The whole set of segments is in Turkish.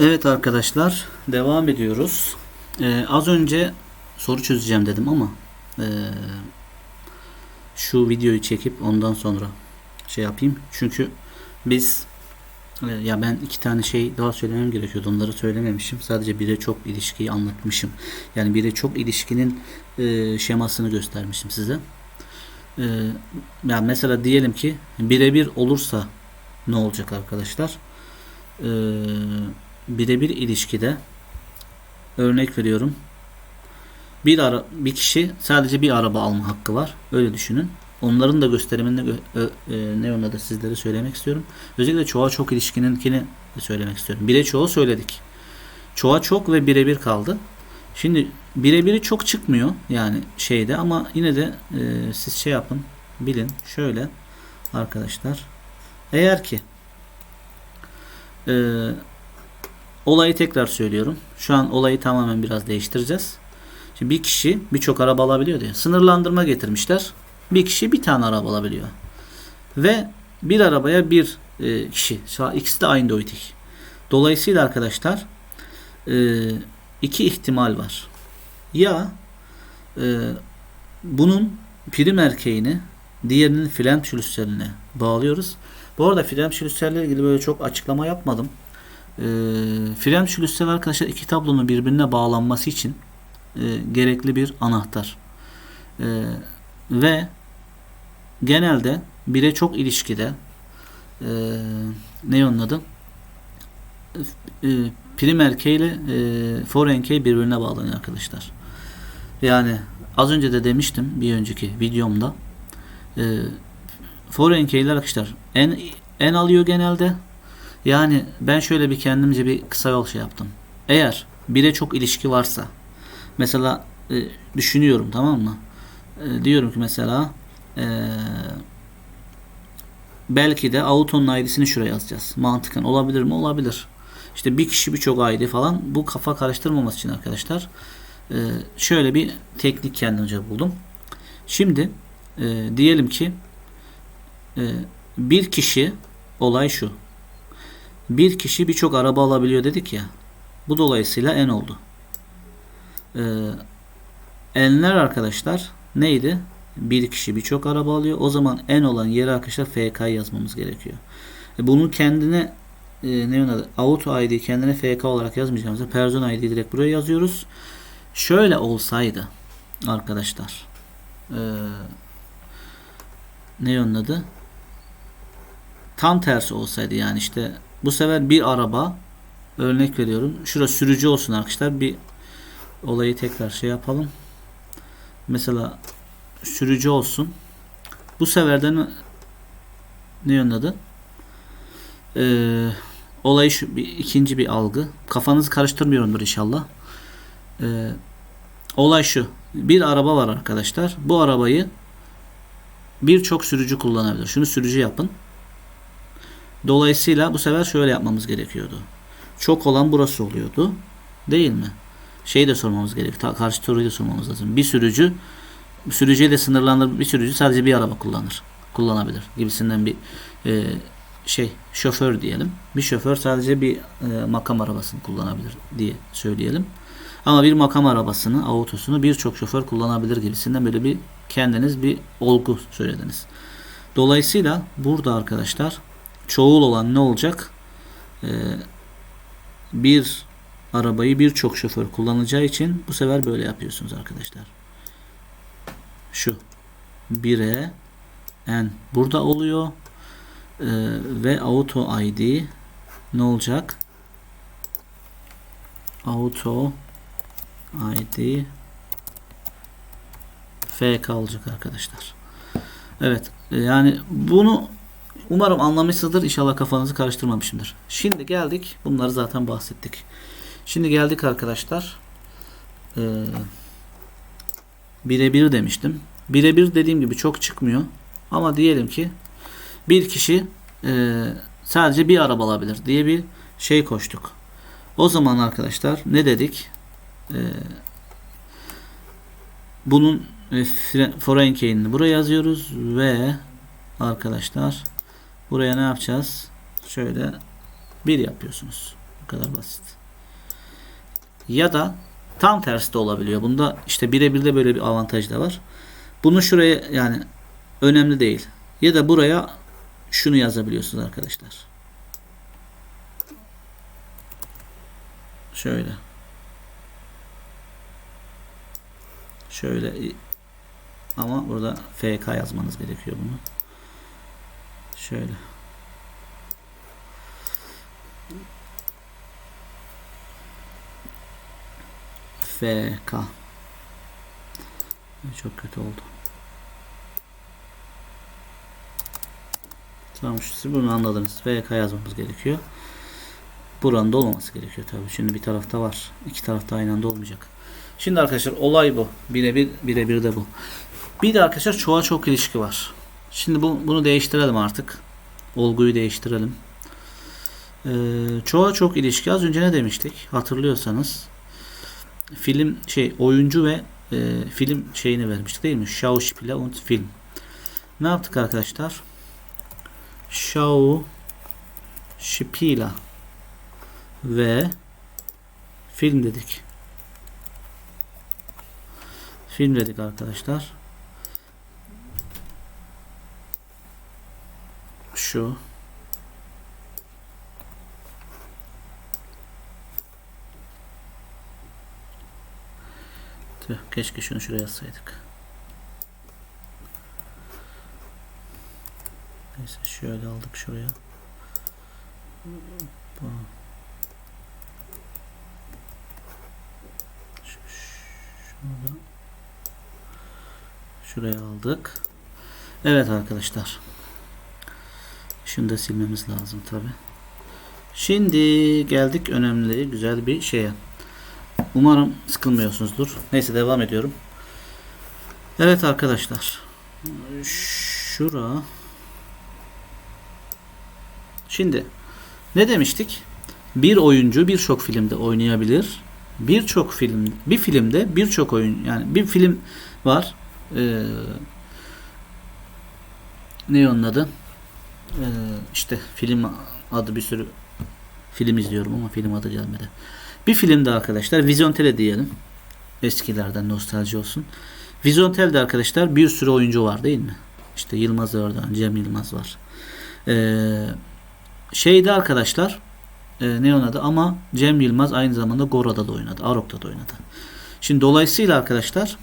Evet arkadaşlar devam ediyoruz. Ee, az önce soru çözeceğim dedim ama ee, şu videoyu çekip ondan sonra şey yapayım. Çünkü biz e, ya ben iki tane şey daha söylemem gerekiyordu. Onları söylememişim. Sadece bire çok ilişkiyi anlatmışım. Yani bire çok ilişkinin e, şemasını göstermişim size. E, yani mesela diyelim ki birebir olursa ne olacak arkadaşlar? Eee birebir ilişkide örnek veriyorum. Bir ara, bir kişi sadece bir araba alma hakkı var. Öyle düşünün. Onların da gösteriminde gö- ö- e, ne da sizlere söylemek istiyorum. Özellikle çoğa çok ilişkininkini söylemek istiyorum. Bire çoğu söyledik. Çoğa çok ve birebir kaldı. Şimdi birebiri çok çıkmıyor yani şeyde ama yine de e, siz şey yapın bilin şöyle arkadaşlar eğer ki e, Olayı tekrar söylüyorum. Şu an olayı tamamen biraz değiştireceğiz. Şimdi bir kişi birçok araba alabiliyor diye. Sınırlandırma getirmişler. Bir kişi bir tane araba alabiliyor. Ve bir arabaya bir e, kişi. İkisi de aynı doytik. Dolayısıyla arkadaşlar e, iki ihtimal var. Ya e, bunun prim erkeğini diğerinin fren şülüslerine bağlıyoruz. Bu arada fren şülüslerle ilgili böyle çok açıklama yapmadım. E, fren şülüsler arkadaşlar iki tablonun birbirine bağlanması için e, gerekli bir anahtar. E, ve genelde bire çok ilişkide e, ne onun adı? E, prim erkeğiyle e, for erkeği birbirine bağlanıyor arkadaşlar. Yani az önce de demiştim bir önceki videomda e, for erkeğiler arkadaşlar en en alıyor genelde yani ben şöyle bir kendimce bir kısa yol şey yaptım. Eğer bire çok ilişki varsa mesela e, düşünüyorum tamam mı? E, diyorum ki mesela e, belki de Auton'un ID'sini şuraya yazacağız. Mantıken olabilir mi? Olabilir. İşte bir kişi birçok ID falan bu kafa karıştırmaması için arkadaşlar e, şöyle bir teknik kendimce buldum. Şimdi e, diyelim ki e, bir kişi olay şu bir kişi birçok araba alabiliyor dedik ya. Bu dolayısıyla en oldu. Ee, enler arkadaşlar neydi? Bir kişi birçok araba alıyor. O zaman en olan yere arkadaşlar FK yazmamız gerekiyor. E, bunu kendine e, ne adı? Auto ID kendine FK olarak yazmayacağımızda person ID direkt buraya yazıyoruz. Şöyle olsaydı arkadaşlar e, ne onun? Tam tersi olsaydı yani işte bu sefer bir araba örnek veriyorum. Şurası sürücü olsun arkadaşlar. Bir olayı tekrar şey yapalım. Mesela sürücü olsun. Bu seferden ne yönün adı? Ee, olayı şu bir, ikinci bir algı. Kafanızı karıştırmıyorumdur inşallah. Ee, olay şu. Bir araba var arkadaşlar. Bu arabayı birçok sürücü kullanabilir. Şunu sürücü yapın. Dolayısıyla bu sefer şöyle yapmamız gerekiyordu. Çok olan burası oluyordu. Değil mi? Şeyi de sormamız gerekiyor. Ta- Karşı soruyu da sormamız lazım. Bir sürücü sürücüye de sınırlandır. Bir sürücü sadece bir araba kullanır. Kullanabilir. Gibisinden bir e, şey şoför diyelim. Bir şoför sadece bir e, makam arabasını kullanabilir diye söyleyelim. Ama bir makam arabasını, avotosunu birçok şoför kullanabilir gibisinden böyle bir kendiniz bir olgu söylediniz. Dolayısıyla burada arkadaşlar çoğul olan ne olacak? Ee, bir arabayı birçok şoför kullanacağı için bu sefer böyle yapıyorsunuz arkadaşlar. Şu 1'e n burada oluyor Ee, ve auto id ne olacak? Auto id fk olacak arkadaşlar. Evet yani bunu Umarım anlamışsınızdır. İnşallah kafanızı karıştırmamışımdır. Şimdi geldik. Bunları zaten bahsettik. Şimdi geldik arkadaşlar. Ee, birebir demiştim. Birebir dediğim gibi çok çıkmıyor. Ama diyelim ki bir kişi e, sadece bir araba alabilir diye bir şey koştuk. O zaman arkadaşlar ne dedik? Ee, bunun e, foreign buraya yazıyoruz ve arkadaşlar Buraya ne yapacağız? Şöyle bir yapıyorsunuz. Bu kadar basit. Ya da tam tersi de olabiliyor. Bunda işte birebir de böyle bir avantaj da var. Bunu şuraya yani önemli değil. Ya da buraya şunu yazabiliyorsunuz arkadaşlar. Şöyle. Şöyle ama burada FK yazmanız gerekiyor bunu. Şöyle. FK. Çok kötü oldu. Tamam siz bunu anladınız. FK yazmamız gerekiyor. Buranın da olmaması gerekiyor tabii. Şimdi bir tarafta var. İki tarafta aynı anda olmayacak. Şimdi arkadaşlar olay bu. Birebir birebir de bu. Bir de arkadaşlar çoğa çok ilişki var. Şimdi bu, bunu değiştirelim artık. Olguyu değiştirelim. Ee, çoğa çok ilişki. Az önce ne demiştik? Hatırlıyorsanız film şey oyuncu ve e, film şeyini vermiştik değil mi? Schauspieler und Film. Ne yaptık arkadaşlar? Schauspieler ve film dedik. Film dedik arkadaşlar. Şu Tüh, keşke şunu şuraya yazsaydık. Neyse şöyle aldık şuraya. Bu. Şu- Şunu da şuraya aldık. Evet arkadaşlar. Şunu da silmemiz lazım tabi. Şimdi geldik önemli güzel bir şeye. Umarım sıkılmıyorsunuzdur. Neyse devam ediyorum. Evet arkadaşlar. Şura. Şimdi ne demiştik? Bir oyuncu birçok filmde oynayabilir. Birçok film, bir filmde birçok oyun yani bir film var. Ee, ne onun adı? Ee, işte film adı bir sürü film izliyorum ama film adı gelmedi. Bir filmde arkadaşlar Vizontele diyelim. Eskilerden nostalji olsun. Vizontele'de arkadaşlar bir sürü oyuncu var değil mi? İşte Yılmaz Erdoğan, Cem Yılmaz var. Ee, şeyde arkadaşlar e, ne onun adı ama Cem Yılmaz aynı zamanda Gora'da da oynadı. Arok'ta da oynadı. Şimdi dolayısıyla arkadaşlar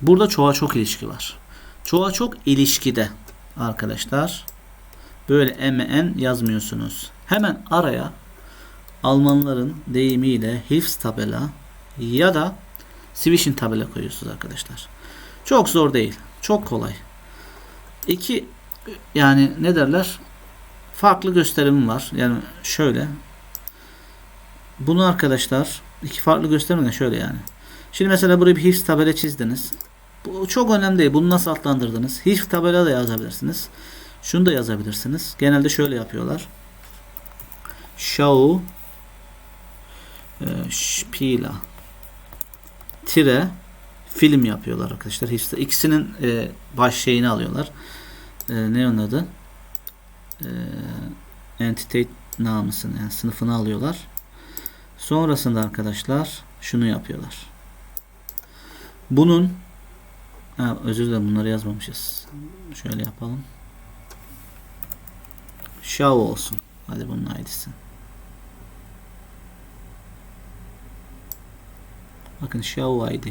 burada çoğa çok ilişki var. Çoğa çok ilişkide arkadaşlar böyle MN yazmıyorsunuz. Hemen araya Almanların deyimiyle Hilfstabella ya da Zwischen tabela koyuyorsunuz arkadaşlar. Çok zor değil. Çok kolay. İki yani ne derler? Farklı gösterimim var. Yani şöyle. Bunu arkadaşlar iki farklı gösterim de şöyle yani. Şimdi mesela buraya bir Hilfs tabela çizdiniz. Bu çok önemli değil. Bunu nasıl adlandırdınız? Hilfs tabela da yazabilirsiniz. Şunu da yazabilirsiniz. Genelde şöyle yapıyorlar. Schau Spila tire film yapıyorlar arkadaşlar. İşte ikisinin e, baş şeyini alıyorlar. E, ne onun adı? E, entity namısını yani sınıfını alıyorlar. Sonrasında arkadaşlar şunu yapıyorlar. Bunun ha, özür dilerim bunları yazmamışız. Şöyle yapalım. Şav olsun. Hadi bunun ID'si. Bakın Show ID.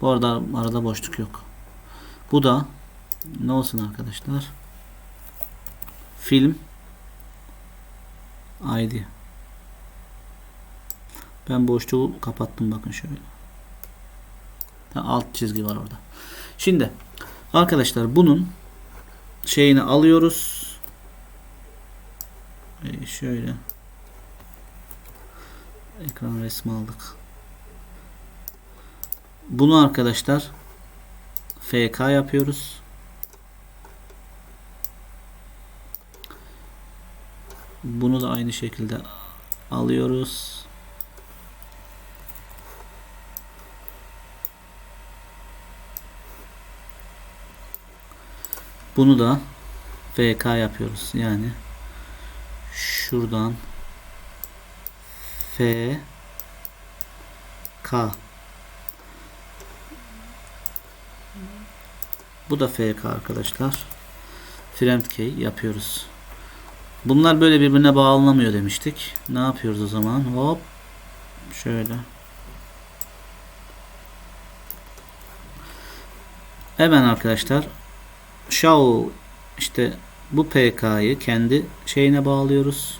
Bu arada arada boşluk yok. Bu da ne olsun arkadaşlar? Film ID. Ben boşluğu kapattım bakın şöyle. Alt çizgi var orada. Şimdi arkadaşlar bunun şeyini alıyoruz. Şöyle ekran resmi aldık. Bunu arkadaşlar FK yapıyoruz. Bunu da aynı şekilde alıyoruz. Bunu da FK yapıyoruz. Yani şuradan F K Bu da FK arkadaşlar. Friend key yapıyoruz. Bunlar böyle birbirine bağlanamıyor demiştik. Ne yapıyoruz o zaman? Hop. Şöyle. Hemen arkadaşlar Shao işte bu PK'yı kendi şeyine bağlıyoruz.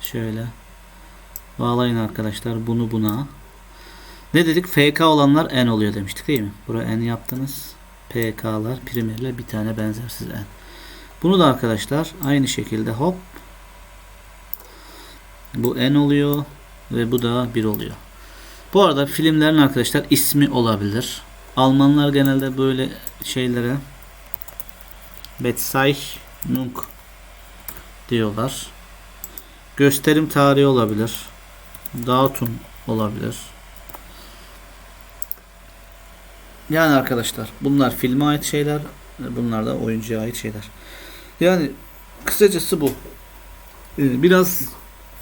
Şöyle bağlayın arkadaşlar bunu buna. Ne dedik? FK olanlar N oluyor demiştik değil mi? Buraya N yaptınız. PK'lar primerle bir tane benzersiz N. Bunu da arkadaşlar aynı şekilde hop bu N oluyor ve bu da 1 oluyor. Bu arada filmlerin arkadaşlar ismi olabilir. Almanlar genelde böyle şeylere Bezeichnung diyorlar. Gösterim tarihi olabilir. Datum olabilir. Yani arkadaşlar bunlar filme ait şeyler. Bunlar da oyuncuya ait şeyler. Yani kısacası bu. Ee, Biraz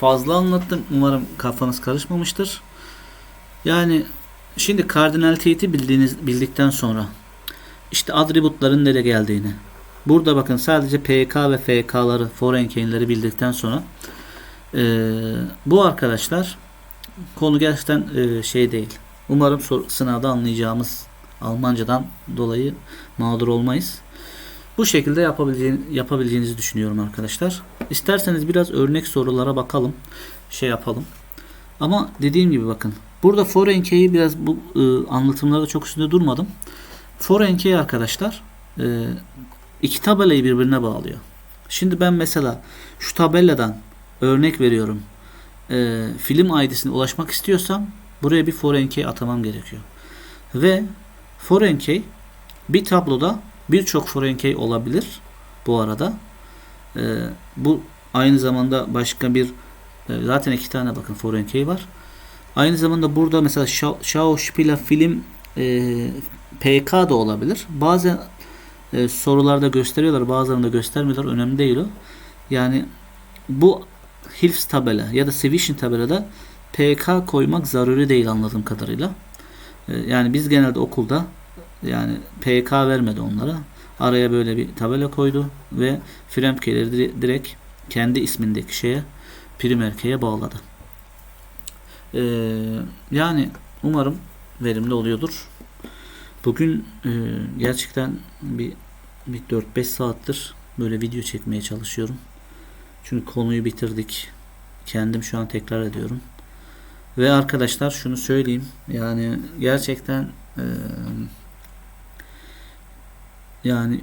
fazla anlattım. Umarım kafanız karışmamıştır. Yani şimdi kardinaliteyi bildiğiniz bildikten sonra işte atributların nereye geldiğini burada bakın sadece PK ve FK'ları foreign key'leri bildikten sonra e, bu arkadaşlar konu gerçekten e, şey değil. Umarım sınavda anlayacağımız Almancadan dolayı mağdur olmayız. Bu şekilde yapabileceğini, yapabileceğinizi düşünüyorum arkadaşlar. İsterseniz biraz örnek sorulara bakalım. Şey yapalım. Ama dediğim gibi bakın. Burada foreign key'i biraz bu e, anlatımlarda çok üstünde durmadım. Foreign key arkadaşlar e, iki tabelayı birbirine bağlıyor. Şimdi ben mesela şu tabeladan örnek veriyorum. E, film ID'sine ulaşmak istiyorsam buraya bir foreign key atamam gerekiyor. Ve foreign key bir tabloda birçok foreign key olabilir bu arada. E, bu aynı zamanda başka bir e, zaten iki tane bakın foreign key var. Aynı zamanda burada mesela Schauspieler film e, PK da olabilir. Bazen e, sorularda gösteriyorlar, bazılarında göstermiyorlar. Önemli değil o. Yani bu Hilfs tabela ya da Sedition tabelada PK koymak zaruri değil anladığım kadarıyla. E, yani biz genelde okulda yani PK vermedi onlara. Araya böyle bir tabela koydu ve Fremke'leri direkt kendi ismindeki şeye primerkeye bağladı. Ee, yani umarım verimli oluyordur. Bugün e, gerçekten bir, bir 4-5 saattir böyle video çekmeye çalışıyorum. Çünkü konuyu bitirdik. Kendim şu an tekrar ediyorum. Ve arkadaşlar şunu söyleyeyim. Yani gerçekten e, yani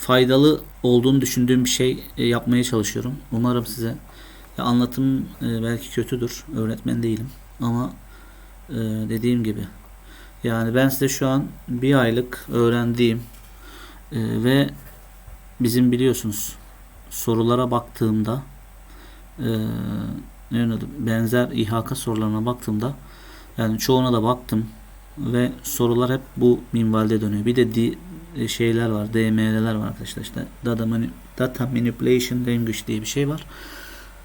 faydalı olduğunu düşündüğüm bir şey e, yapmaya çalışıyorum. Umarım size ya anlatım e, belki kötüdür. Öğretmen değilim. Ama e, dediğim gibi yani ben size şu an bir aylık öğrendiğim e, ve bizim biliyorsunuz sorulara baktığımda e, benzer İHK sorularına baktığımda yani çoğuna da baktım ve sorular hep bu minvalde dönüyor. Bir de di, şeyler var, DML'ler var arkadaşlar. İşte data, mani, data manipulation language diye bir şey var.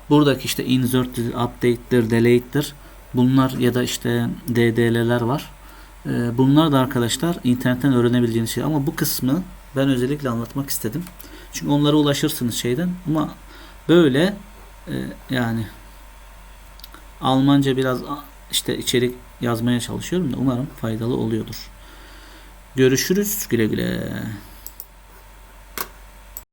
Buradaki işte insert'tir, update'tir, delete'tir. Bunlar ya da işte DDL'ler var. Ee, bunlar da arkadaşlar internetten öğrenebileceğiniz şey. Ama bu kısmı ben özellikle anlatmak istedim. Çünkü onlara ulaşırsınız şeyden. Ama böyle e, yani Almanca biraz işte içerik yazmaya çalışıyorum da umarım faydalı oluyordur. Görüşürüz güle güle.